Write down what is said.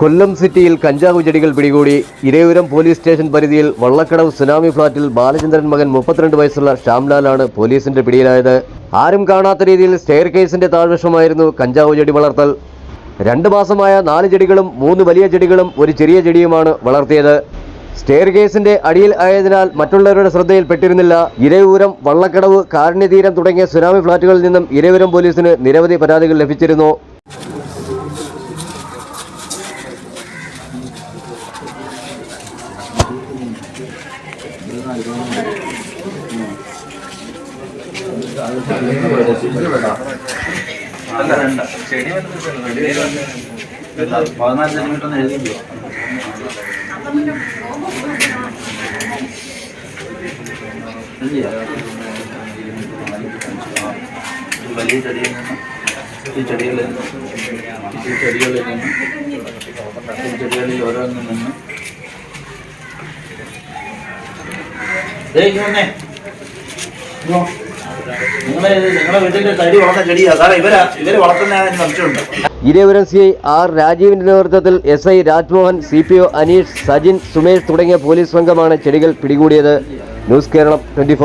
കൊല്ലം സിറ്റിയിൽ കഞ്ചാവ് ചെടികൾ പിടികൂടി ഇരയൂരം പോലീസ് സ്റ്റേഷൻ പരിധിയിൽ വള്ളക്കടവ് സുനാമി ഫ്ളാറ്റിൽ ബാലചന്ദ്രൻ മകൻ മുപ്പത്തിരണ്ട് വയസ്സുള്ള ഷ്യാംലാലാണ് പോലീസിന്റെ പിടിയിലായത്. ആരും കാണാത്ത രീതിയിൽ സ്റ്റെയർ കേസിന്റെ താഴ്വശമായിരുന്നു കഞ്ചാവ് ചെടി വളർത്തൽ. രണ്ട് മാസമായ നാല് ചെടികളും മൂന്ന് വലിയ ചെടികളും ഒരു ചെറിയ ചെടിയുമാണ് വളർത്തിയത്. സ്റ്റെയർ കേസിന്റെ അടിയിൽ ആയതിനാൽ മറ്റുള്ളവരുടെ ശ്രദ്ധയിൽപ്പെട്ടിരുന്നില്ല. ഇരയൂരം വള്ളക്കടവ് കാരുണ്യതീരം തുടങ്ങിയ സുനാമി ഫ്ളാറ്റുകളിൽ നിന്നും ഇരയൂരം പോലീസിന് നിരവധി പരാതികൾ ലഭിച്ചിരുന്നു. പതിനാല് സെന്റിമീറ്റർ ഒന്ന് എഴുതിയോ വലിയ ചെടിയിൽ നിന്ന് ഈ ചെടികളിൽ നിന്ന് ഈ ചെടികളിൽ നിന്ന് ചെടികളിൽ ഓരോന്നിൽ നിന്ന് ഇരേപുരം സി ഐ ആർ രാജീവിന്റെ നേതൃത്വത്തിൽ S I Rajmohan C P O Aneesh Sajin Sumesh തുടങ്ങിയ പോലീസ് സംഘമാണ് ചെടികൾ പിടികൂടിയത്. News Keralam twenty